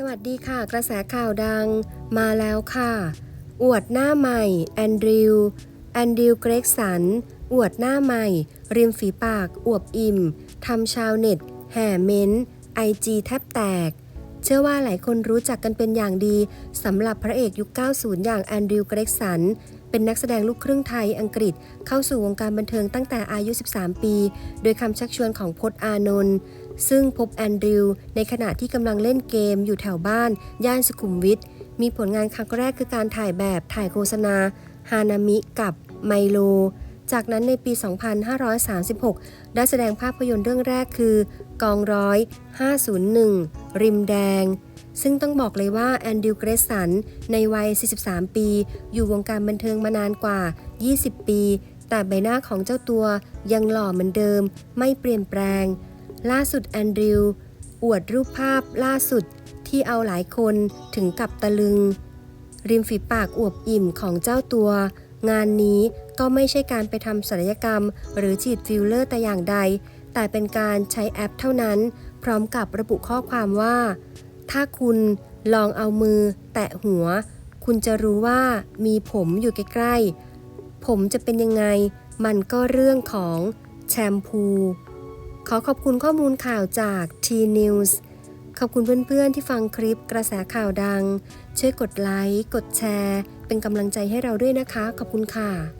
สวัสดีค่ะ กระแสข่าวดังมาแล้วค่ะ อวดหน้าใหม่ แอนดริว แอนดริว เกรกสัน อวดหน้าใหม่ ริมฝีปาก อวบอิ่ม ทำชาวเน็ต แห่เม้นไอจีแทบแตก เชื่อว่าหลายคนรู้จักกันเป็นอย่างดีสำหรับพระเอกยุค 90 อย่างแอนดริว เกรกสัน เป็นนักแสดงลูกครึ่งไทยอังกฤษ เข้าสู่วงการบันเทิงตั้งแต่อายุ 13 ปี โดยคำชักชวนของพจน์อานนท์ซึ่งพบแอนดริวในขณะที่กำลังเล่นเกมอยู่แถวบ้าน ย่านสุขุมวิทมีผลงานครั้งแรกคือการถ่ายแบบถ่ายโฆษณาฮานามิกับไมโล จากนั้นในปี 2536 ได้แสดงภาพยนตร์เรื่องแรกคือ กองร้อย 501 ริมแดง ซึ่งต้องบอกเลยว่าแอนดิวเกรสันในวัย 43 ปี อยู่วงการบันเทิงมานานกว่า 20 ปี แต่ใบหน้าของเจ้าตัวยังหล่อเหมือนเดิม ไม่เปลี่ยนแปลง ล่าสุดแอนดริวอวดรูปภาพล่าสุดที่เอาหลายคนถึงกับตะลึง ริมฝีปากอวบอิ่มของเจ้าตัว งานนี้ก็ไม่ใช่การไปทำศัลยกรรม หรือฉีดฟิลเลอร์แต่อย่างใด แต่เป็นการใช้แอปเท่านั้น พร้อมกับระบุข้อความว่า ถ้าคุณลองเอามือแตะหัว คุณจะรู้ว่ามีผมอยู่ใกล้ๆ ผมจะเป็นยังไง มันก็เรื่องของแชมพู ขอขอบคุณข้อมูลข่าวจาก T News ขอบคุณเพื่อนๆ ที่ฟังคลิปกระแสข่าวดัง ช่วยกดไลค์ กดแชร์ เป็นกำลังใจให้เราด้วยนะคะ ขอบคุณค่ะ